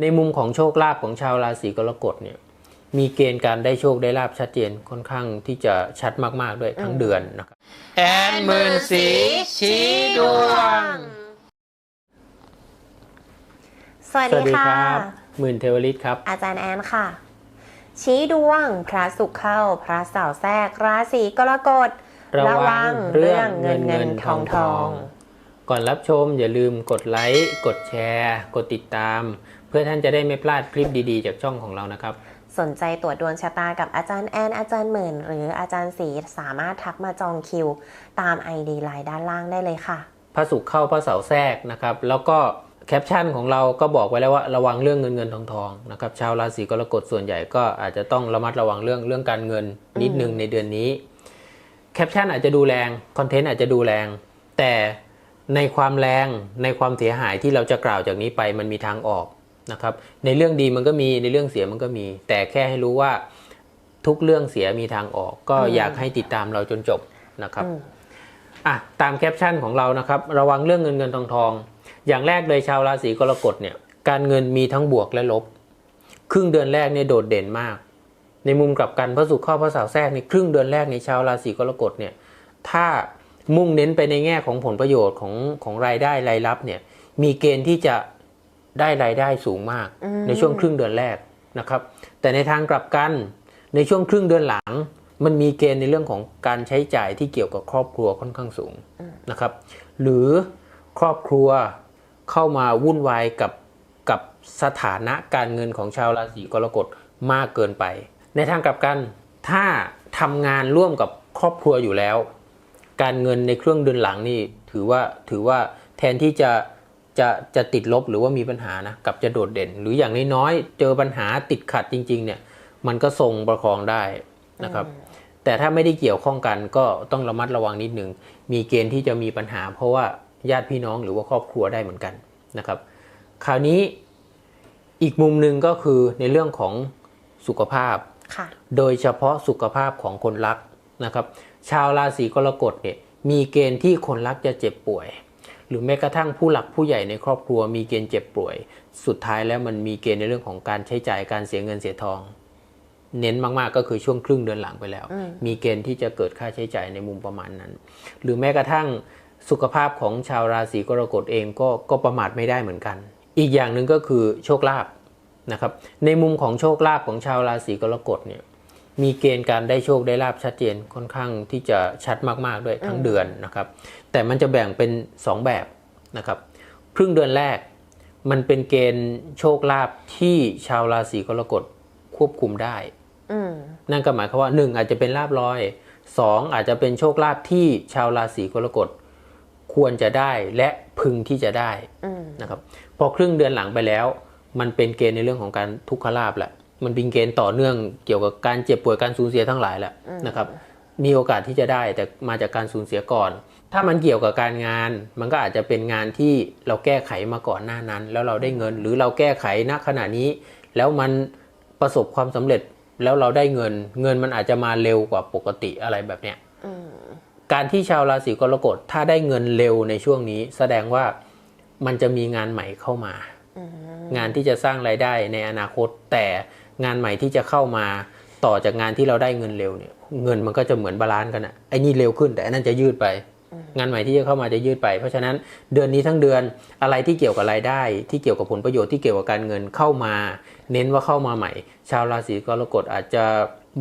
ในมุมของโชคลาภของชาวราศีกรกฎเนี่ยมีเกณฑ์การได้โชคได้ลาภชัดเจนค่อนข้างที่จะชัดมาก ๆ ด้วยทั้งเดือนนะครับแอนหมื่นสีชี้ดวง สวัสดีค่ะ หมื่นเทวฤทธิ์ครับ อาจารย์แอนค่ะ ชี้ดวง พระศุกร์เข้า พระเสาร์แทรก ราศีกรกฎ ระวังเรื่องเงินเงินทองทอง ก่อนรับชมอย่าลืมกดไลค์กดแชร์ กดติดตาม เพื่อท่านจะได้ไม่พลาดคลิปดีๆ จากช่องของเรานะครับ สนใจตรวจดวงชะตากับอาจารย์แอน อาจารย์หมื่น หรืออาจารย์สีสามารถทักมาจองคิว ตาม ID ไลน์ด้านล่างได้เลยค่ะ พระศุกร์เข้าพระเสาร์แทรกนะครับ แล้วก็แคปชั่นของเราก็บอกไว้แล้วว่าระวังเรื่องเงินเงินทองทองนะครับชาวราศีกรกฎส่วนใหญ่ก็อาจจะต้องระมัดระวังเรื่องเรื่องการเงินนิดนึงในเดือนนี้แคปชั่นอาจจะดูแรงคอนเทนต์อาจจะดูแรง แต่ ในความแรงในความเสียหายที่เราจะกล่าวจากนี้ไปมันมีทางออกนะครับ ในเรื่องดีมันก็มีในเรื่องเสียมันก็มี แต่แค่ให้รู้ว่าทุกเรื่องเสียมีทางออก ก็อืมอยากให้ติดตามเราจนจบนะครับอืมอะตามแคปชั่นของเรานะครับ ระวังเรื่องเงินเงินทองทอง อย่างแรกเลยชาวราศีกรกฎเนี่ยการเงินมีทั้งบวกและลบ ครึ่งเดือนแรกเนี่ยโดดเด่นมาก ในมุมกลับกันพระศุกร์เข้าพระเสาร์แทรกในครึ่งเดือนแรกในชาวราศีกรกฎเนี่ยถ้า มุ่งเน้นไปในแง่ของผลประโยชน์ของของรายได้รายรับเนี่ยมีเกณฑ์ที่จะได้รายได้สูงมากอืมในช่วงครึ่งเดือนแรกนะครับ แต่ในทางกลับกันในช่วงครึ่งเดือนหลัง มันมีเกณฑ์ในเรื่องของการใช้จ่ายที่เกี่ยวกับครอบครัวค่อนข้างสูงนะครับ หรือครอบครัวเข้ามาวุ่นวายกับกับสถานะการเงินของชาวราศีกรกฎมากเกินไป ในทางกลับกันถ้าทำงานร่วมกับครอบครัวอยู่แล้ว การเงินในเครื่องเดือนหลังนี่ถือว่าถือว่าแทนที่จะจะจะติดลบหรือว่ามีปัญหานะกลับจะโดดเด่น หรืออย่างน้อยๆเจอปัญหาติดขัดจริง ๆ เนี่ย มันก็ทรงประคองได้นะครับ แต่ถ้าไม่ได้เกี่ยวข้องกันก็ต้องระมัดระวังนิดหนึ่งมีเกณฑ์ที่จะมีปัญหา เพราะว่าญาติพี่น้องหรือว่าครอบครัวได้เหมือนกันนะครับ คราวนี้อีกมุมหนึ่งก็คือในเรื่องของสุขภาพค่ะโดยเฉพาะสุขภาพของคนรัก นะครับชาวราศีกรกฎเนี่ยมีเกณฑ์ที่คนรักจะเจ็บป่วย หรือแม้กระทั่งผู้หลักผู้ใหญ่ในครอบครัวมีเกณฑ์เจ็บป่วย สุดท้ายแล้วมันมีเกณฑ์ในเรื่องของการใช้จ่ายการเสียเงินเสียทอง เน้นมากๆก็คือช่วงครึ่งเดือนหลังไปแล้วอืมมีเกณฑ์ที่จะเกิดค่าใช้จ่ายในมุมประมาณนั้น หรือแม้กระทั่งสุขภาพของชาวราศีกรกฎเองก็ก็ประมาทไม่ได้เหมือนกัน อีกอย่างหนึ่งก็คือโชคลาภนะครับในมุมของโชคลาภของชาวราศีกรกฎเนี่ย มีเกณฑ์การได้โชคได้ลาบชัดเจนค่อนข้างที่จะชัดมากๆด้วยทั้งเดือนนะครับ แต่มันจะแบ่งเป็น 2 แบบนะครับครึ่งเดือนแรกมันเป็นเกณฑ์โชคลาภที่ชาวราศีกรกฎควบคุมได้อืมนั่นก็หมายความว่า1อาจจะเป็นลาบลอย2อาจจะเป็นโชคลาภที่ชาวราศีกรกฎควรจะได้และพึงที่จะได้อืมนะครับ พอครึ่งเดือนหลังไปแล้ว มันเป็นเกณฑ์ในเรื่องของการทุกขลาภแหละ มันเป็นเกณฑ์ต่อเนื่องเกี่ยวกับการเจ็บป่วยการสูญเสียทั้งหลายแหละนะครับ มีโอกาสที่จะได้แต่มาจากการสูญเสียก่อน ถ้ามันเกี่ยวกับการงาน มันก็อาจจะเป็นงานที่เราแก้ไขมาก่อนหน้านั้น แล้วเราได้เงิน หรือเราแก้ไขณขณะนี้ แล้วมันประสบความสำเร็จแล้วเราได้เงิน เงินมันอาจจะมาเร็วกว่าปกติอะไรแบบเนี้ยอืมการที่ชาวราศีกรกฎถ้าได้เงินเร็วในช่วงนี้ แสดงว่ามันจะมีงานใหม่เข้ามาอืมงานที่จะสร้างรายได้ในอนาคตแต่ งานใหม่ที่จะเข้ามาต่อจากงานที่เราได้เงินเร็วเนี่ย เงินมันก็จะเหมือนบาลานซ์กันอะไอ้นี่เร็วขึ้นแต่อันนั้นจะยืดไป งานใหม่ที่จะเข้ามาจะยืดไป เพราะฉะนั้นเดือนนี้ทั้งเดือนอะไรที่เกี่ยวกับรายได้ ที่เกี่ยวกับผลประโยชน์ที่เกี่ยวกับการเงินเข้ามา เน้นว่าเข้ามาใหม่ ชาวราศีกรกฎอาจจะ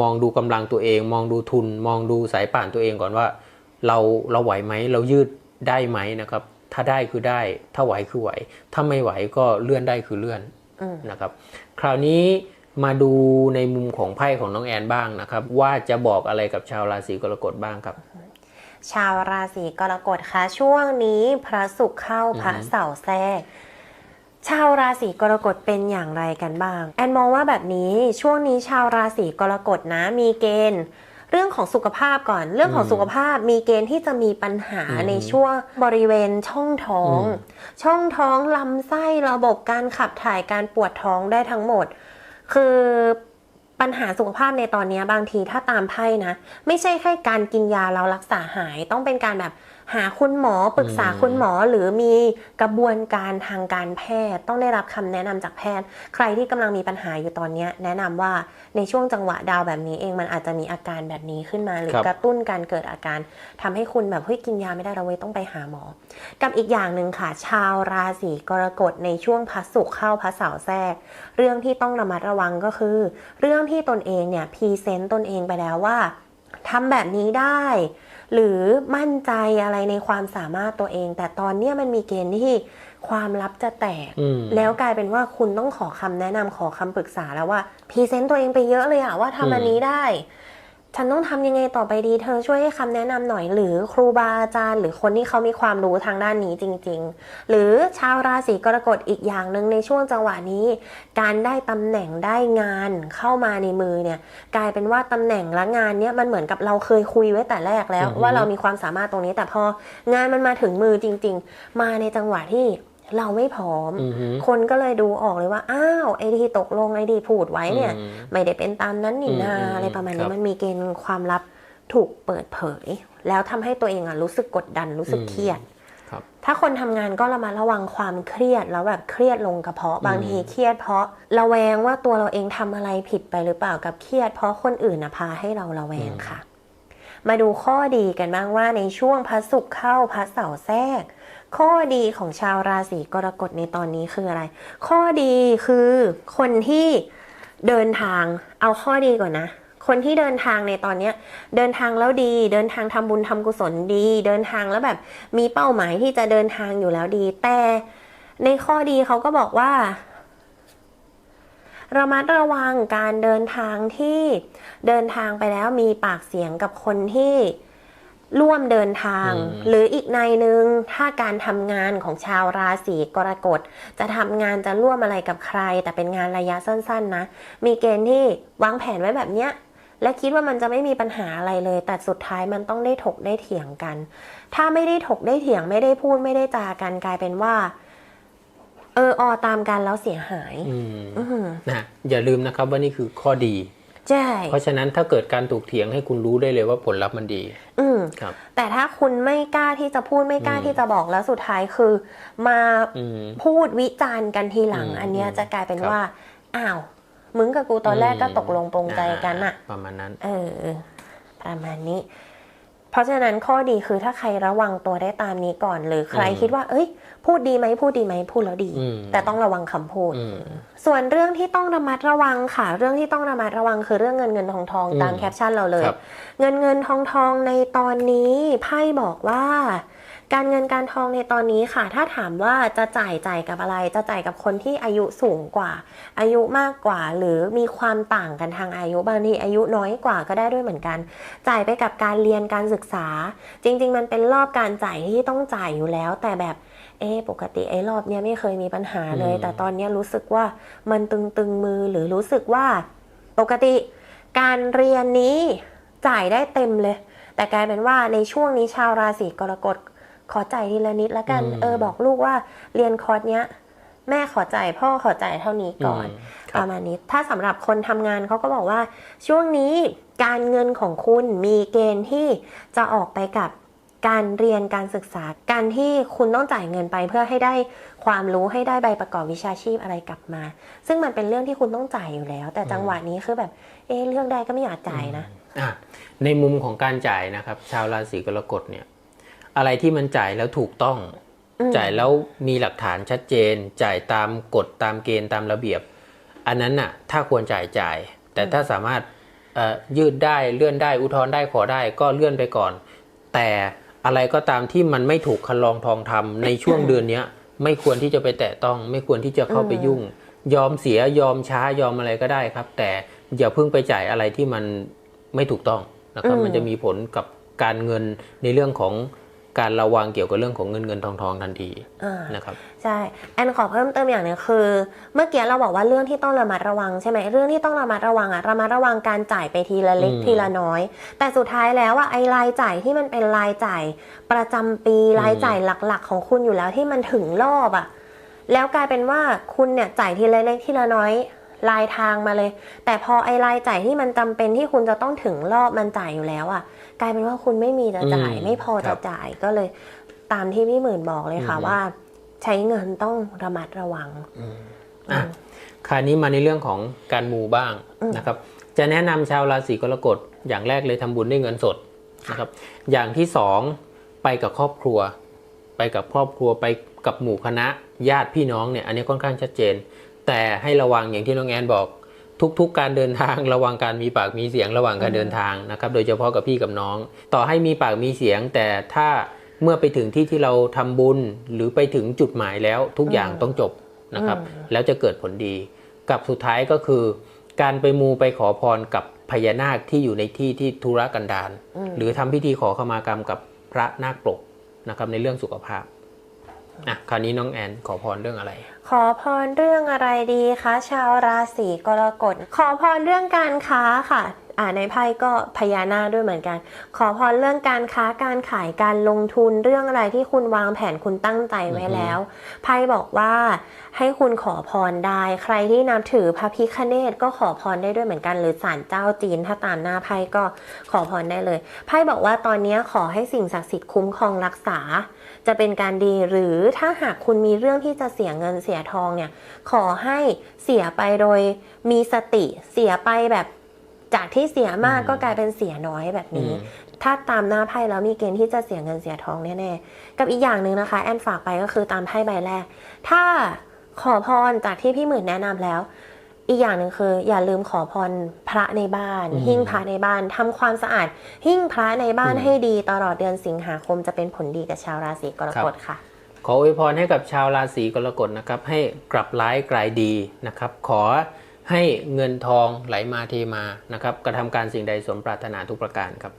มองดูกำลังตัวเอง มองดูทุน มองดูสายป่านตัวเองก่อนว่า เราเราไหวไหมเรายืดได้ไหมนะครับ ถ้าได้คือได้ ถ้าไหวคือไหว ถ้าไม่ไหวก็เลื่อนได้คือเลื่อนอืมนะครับ คราวนี้ มาดูในมุมของไพ่ของน้องแอนบ้างนะครับ ว่าจะบอกอะไรกับชาวราศีกรกฎบ้างครับ ชาวราศีกรกฎคะช่วงนี้พระศุกร์เข้าพระอือฮึเสาร์แทรกชาวราศีกรกฎเป็นอย่างไรกันบ้าง แอนมองว่าแบบนี้ช่วงนี้ชาวราศีกรกฎนะมีเกณฑ์เรื่องของสุขภาพก่อน เรื่องของอืมสุขภาพมีเกณฑ์ที่จะมีปัญหาอืมในช่วงบริเวณช่องท้องอืมช่องท้องลำไส้ระบบการขับถ่ายการปวดท้องได้ทั้งหมด คือปัญหาสุขภาพในตอนนี้บางทีถ้าตามไพ่นะ ไม่ใช่แค่การกินยาแล้วรักษาหายต้องเป็นการแบบ หาคุณหมอปรึกษาอืมคุณหมอหรือมีกระบวนการทางการแพทย์ ต้องได้รับคำแนะนำจากแพทย์ ใครที่กำลังมีปัญหาอยู่ตอนเนี้ยแนะนำว่าในช่วงจังหวะดาวแบบนี้เองมันอาจจะมีอาการแบบนี้ขึ้นมาหรือครับกระตุ้นการเกิดอาการทำให้คุณแบบเฮ้ยกินยาไม่ได้เราเว้ยต้องไปหาหมอ กับอีกอย่างหนึ่งค่ะ ชาวราศีกรกฎในช่วงพัสสุขเข้าพัสเสาร์แทรก เรื่องที่ต้องระมัดระวังก็คือ เรื่องที่ตนเองเนี่ยพรีเซนต์ตนเองไปแล้วว่าทำแบบนี้ได้ หรือมั่นใจอะไรในความสามารถตัวเอง แต่ตอนเนี้ยมันมีเกณฑ์ที่ความลับจะแตกอืมแล้วกลายเป็นว่าคุณต้องขอคำแนะนำขอคำปรึกษาแล้วว่าพรีเซนต์ตัวเองไปเยอะเลยอะว่าทำอันนี้ได้ ฉันต้องทำยังไงต่อไปดี เธอช่วยให้คำแนะนำหน่อย หรือครูบาอาจารย์ หรือคนที่เขามีความรู้ทางด้านนี้จริง ๆ หรือชาวราศีกรกฎอีกอย่างหนึ่งในช่วงจังหวะนี้ การได้ตำแหน่งได้งานเข้ามาในมือเนี่ยกลายเป็นว่าตำแหน่งและงานเนี่ยมันเหมือนกับเราเคยคุยไว้แต่แรกแล้ว ว่าเรามีความสามารถตรงนี้แต่พองานมันมาถึงมือจริง ๆ มาในจังหวะที่ เราไม่พร้อมอือฮึคนก็เลยดูออกเลยว่า อ้าว ไอ้ที่ตกลงไอ้ที่พูดไว้เนี่ยอืมไม่ได้เป็นตามนั้นนี่นาอืมอืมอะไรประมาณคนี้รับมันมีเกณฑ์ความลับถูกเปิดเผย แล้วทำให้ตัวเองอะรู้สึกกดดันรู้สึกอืมเครียดครับถ้าคนทำงานก็ระมัดระวังความเครียดแล้วแบบเครียดลงกระเพาะบางอืมทีเครียดเพราะระแวงว่าตัวเราเองทำอะไรผิดไปหรือเปล่ากับเครียด เพราะคนอื่นนะพาให้เราระแวงค่ะ มาดูข้อดีกันบ้างว่าในช่วงพระศุกร์เข้าพระเสาร์แทรก ข้อดีของชาวราศีกรกฎในตอนนี้คืออะไร ข้อดีคือคนที่เดินทางเอาข้อดีก่อนนะ คนที่เดินทางในตอนเนี้ยเดินทางแล้วดี เดินทางทำบุญทำกุศลดี เดินทางแล้วแบบมีเป้าหมายที่จะเดินทางอยู่แล้วดี แต่ในข้อดีเขาก็บอกว่าระมัดระวังการเดินทางที่เดินทางไปแล้วมีปากเสียงกับคนที่ ร่วมเดินทางอืมหรืออีกในหนึ่งถ้าการทำงานของชาวราศีกรกฎ จะทำงานจะร่วมอะไรกับใคร แต่เป็นงานระยะสั้น ๆ นะ มีเกณฑ์ที่วางแผนไว้แบบเนี้ยและคิดว่ามันจะไม่มีปัญหาอะไรเลย แต่สุดท้ายมันต้องได้ถกได้เถียงกัน ถ้าไม่ได้ถกได้เถียงไม่ได้พูดไม่ได้จากันกลายเป็นว่า เออออตามกันแล้วเสียหายอืมอือหือนะอย่าลืมนะครับว่านี่คือข้อดี ใช่เพราะฉะนั้นถ้าเกิดการถกเถียงให้คุณรู้ได้เลยว่าผลลัพธ์มันดี อืมครับ แต่ถ้าคุณไม่กล้าที่จะพูดไม่กล้าอืมที่จะบอกแล้วสุดท้ายคือ มาอืมพูดวิจารณ์กันทีหลังอืมอันเนี้ยจะกลายเป็นครับว่าอ้าวมึงกับกูตอนแรกก็ตกลงปรงใจกันอะาประมาณนั้น เออ ประมาณนี้ เพราะฉะนั้นข้อดีคือถ้าใครระวังตัวได้ตามนี้ก่อน หรือใครอืมคิดว่า เอ้ย พูดดีไหมพูดดีไหมพูดแล้วดีอืมแต่ต้องระวังคำพูดอืมส่วนเรื่องที่ต้องระมัดระวังค่ะ เรื่องที่ต้องระมัดระวังคือเรื่องเงินเงินทองทองอืมตามแคปชั่นเราเลยครับเงินเงินทองทองในตอนนี้ไพ่บอกว่า การเงินการทองในตอนนี้ค่ะ ถ้าถามว่าจะจ่ายจ่ายกับอะไร จะจ่ายกับคนที่อายุสูงกว่า อายุมากกว่า หรือมีความต่างกันทางอายุบางทีอายุน้อยกว่าก็ได้ด้วยเหมือนกัน จ่ายไปกับการเรียนการศึกษา จริง ๆ มันเป็นรอบการจ่ายที่ต้องจ่ายอยู่แล้ว แต่แบบเอะปกติไอ้รอบเนี้ยไม่เคยมีปัญหาเลยอืมแต่ตอนเนี้ยรู้สึกว่ามันตึงๆมือหรือรู้สึกว่า ปกติการเรียนนี้จ่ายได้เต็มเลย แต่กลายเป็นว่าในช่วงนี้ชาวราศีกรกฎ ขอจ่ายทีละนิดละกันอืมเออบอกลูกว่าเรียนคอร์สเนี้ยแม่ขอจ่ายพ่อขอจ่ายเท่านี้ก่อนอืมคปรับระมาณนี้ ถ้าสำหรับคนทำงานเขาก็บอกว่า ช่วงนี้การเงินของคุณมีเกณฑ์ที่จะออกไปกับการเรียนการศึกษาการที่คุณต้องจ่ายเงินไปเพื่อให้ได้ความรู้ให้ได้ใบประกอบวิชาชีพอะไรกลับมา ซึ่งมันเป็นเรื่องที่คุณต้องจ่ายอยู่แล้ว แต่จังหวะนี้คือแบบเอะเรื่องใดก็ไม่อยากจ่ายนะอะในมุมของการจ่ายนะครับ ชาวราศีกรกฎเนี่ย อะไรที่มันจ่ายแล้วถูกต้องอืมจ่ายแล้วมีหลักฐานชัดเจน จ่ายตามกฎตามเกณฑ์ตามระเบียบ อันนั้นน่ะ ถ้าควรจ่ายจ่าย แต่ถ้าสามารถเอ่อยืดได้เลื่อนได้อุทธรณ์ได้ขอได้ก็เลื่อนไปก่อน แต่อะไรก็ตามที่มันไม่ถูกคันลองทองทำในช่วงเดือนเนี้ยไม่ควรที่จะไปแตะต้อง ไม่ควรที่จะเข้าไปยุ่ง ยอมเสียยอมช้ายอมอะไรก็ได้ครับ แต่อย่าเพิ่งไปจ่ายอะไรที่มันไม่ถูกต้องนะครับอืมมันจะมีผลกับการเงินในเรื่องของ การระวังเกี่ยวกับเรื่องของเงินเงินทองทองทันทีอ่านะครับใช่แอนขอเพิ่มเติมอย่างหนึงคือ เมื่อกี้เราบอกว่าเรื่องที่ต้องระมัดระวังใช่ไหมเรื่องที่ต้องระมัดระวังอะระมัดระวังการจ่ายไปทีละเล็กอืมทีละน้อย แต่สุดท้ายแล้วอะไอรายจ่ายที่มันเป็นรายจ่ายประจำปีรายจ่ายหลัก ๆ ของคุณอยู่แล้วที่มันถึงรอบอะแล้วกลายเป็นว่าคุณเนี่ยจ่ายทีละเล็กทีละน้อย รายทางมาเลย แต่พอไอ้รายจ่ายที่มันจำเป็นที่คุณจะต้องถึงรอบมันจ่ายอยู่แล้วอะ กลายเป็นว่าคุณไม่มีจะจ่ายอืมไม่พอครัจะบจ่ายก็เลยตามที่พี่หมื่นบอกเลยค่ะอือฮึว่า ใช้เงินต้องระมัดระวังอะคราวนี้มาในเรื่องของการมูบ้างอืมนะครับ จะแนะนำชาวราศีกรกฎอย่างแรกเลยทำบุญด้วยเงินสดนะครับ อย่างที่สองไปกับครอบครัว ไปกับครอบครัวไปกับหมู่คณะญาติพี่น้องเนี่ยอันนี้ค่อนข้างชัดเจน แต่ให้ระวังอย่างที่น้องแอนบอก ทุกๆ การเดินทางระวังการมีปากมีเสียงระหว่างการเดินทางนะครับโดยเฉพาะกับพี่กับน้อง ต่อให้มีปากมีเสียง แต่ถ้าเมื่อไปถึงที่ที่เราทำบุญหรือไปถึงจุดหมายแล้วทุกอย่างต้องจบนะครับแล้วจะเกิดผลดี กับสุดท้ายก็คือ การไปมูไปขอพรกับพญานาคที่อยู่ในที่ที่ธุรกันดารอืมหรือทำพิธีขอขมากรรมกับพระนาคปกนะครับในเรื่องสุขภาพ อะคราวนี้น้องแอนขอพรเรื่องอะไร ขอพรเรื่องอะไรดีคะชาวราศีกรกฎขอพรเรื่องการค้าค่ะอ่าในไพ่ก็พญานาคด้วยเหมือนกัน ขอพรเรื่องการค้าการขายการลงทุนเรื่องอะไรที่คุณวางแผนคุณตั้งใจไว้แล้วไพ่บอกว่าให้คุณขอพรได้ ใครที่นับถือพระพิคเนตก็ขอพรได้ด้วยเหมือนกัน หรือศาลเจ้าจีนถ้าตามหน้าไพ่ก็ขอพรได้เลยไพ่บอกว่าตอนนี้ขอให้สิ่งศักดิ์สิทธิ์คุ้มครองรักษา จะเป็นการดีหรือถ้าหากคุณมีเรื่องที่จะเสียเงินเสียทองเนี่ยขอให้เสียไปโดยมีสติเสียไปแบบจากที่เสียมากอืมก็กลายเป็นเสียน้อยแบบนี้อืมถ้าตามหน้าไพ่แล้วมีเกณฑ์ที่จะเสียเงินเสียทองแน่ๆ กับอีกอย่างหนึ่งนะคะ แอนฝากไปก็คือตามไพ่ใบแรก ถ้าขอพรจากที่พี่หมื่นแนะนำแล้ว อีกอย่างหนึ่งคือ อย่าลืมขอพรพระในบ้านอืมหิ้งพระในบ้านทำความสะอาด หิ้งพระในบ้านอืมให้ดีตลอดเดือนสิงหาคมจะเป็นผลดีกับชาวราศีกรกฎค่ะ ขออวยพรให้กับชาวราศีกรกฎนะครับให้กลับร้ายกลายดีนะครับ ขอให้เงินทองไหลมาเทมานะครับกระทำการสิ่งใดสมปรารถนาทุกประการครับ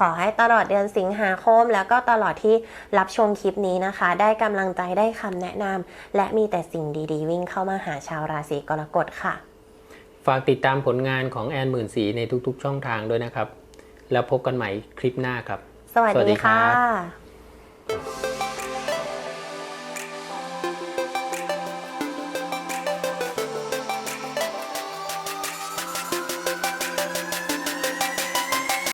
ขอให้ตลอดเดือนสิงหาคม แล้วก็ตลอดที่รับชมคลิปนี้นะคะ ได้กำลังใจได้คำแนะนำและมีแต่สิ่งดีๆ วิ่งเข้ามาหาชาวราศีกรกฎค่ะ ฝากติดตามผลงานของแอนหมื่นสีในทุกๆ ช่องทางด้วยนะครับ แล้วพบกันใหม่คลิปหน้าครับ สวัสสวัสดีดีครัค่ะ